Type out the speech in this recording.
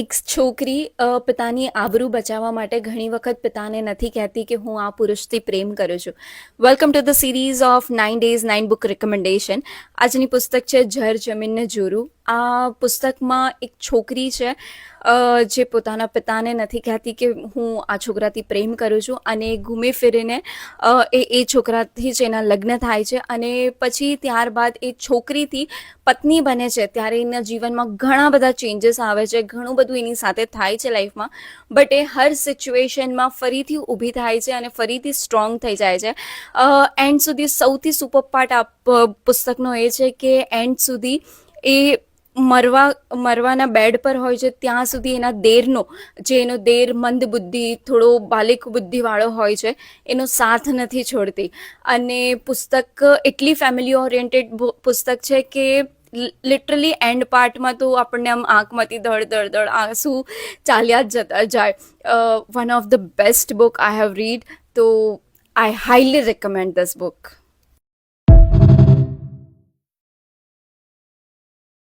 એક છોકરી પિતાની આબરૂ બચાવવા માટે ઘણી વખત પિતાને નથી કહેતી કે હું આ પુરુષથી પ્રેમ કરું છું. Welcome to the series of nine days nine book recommendation આજની પુસ્તક છે ઝર જમીનને જોરું. આ પુસ્તકમાં એક છોકરી છે જે પોતાના પિતાને નથી કહેતી કે હું આ છોકરાથી પ્રેમ કરું છું અને ઘૂમી ફિરીને એ એ છોકરાથી જ એના લગ્ન થાય છે અને પછી ત્યારબાદ એ છોકરીથી પત્ની બને છે. ત્યારે એના જીવનમાં ઘણા બધા ચેન્જીસ આવે છે, ઘણું બધું એની સાથે થાય છે લાઈફમાં, બટ એ હર સિચ્યુએશનમાં ફરીથી ઊભી થાય છે અને ફરીથી સ્ટ્રોંગ થઈ જાય છે. એન્ડ સુધી સૌથી સુપર પાર્ટ આ પુસ્તકનો એ છે કે એન્ડ સુધી એ મરવા, મરવાના બેડ પર હોય છે, ત્યાં સુધી એના દેરનો, જે એનો દેર મંદ બુદ્ધિ, થોડો બાલિક બુદ્ધિવાળો હોય છે, એનો સાથ નથી છોડતી. અને પુસ્તક, એટલી ફેમિલી ઓરિએન્ટેડ પુસ્તક છે કે લિટરલી એન્ડ પાર્ટમાં તો આપણને આમ આંખમાંથી ધડ ધડ ધડ આંસુ ચાલ્યા જ જતા જાય. One of the best book I have read તો I highly recommend this book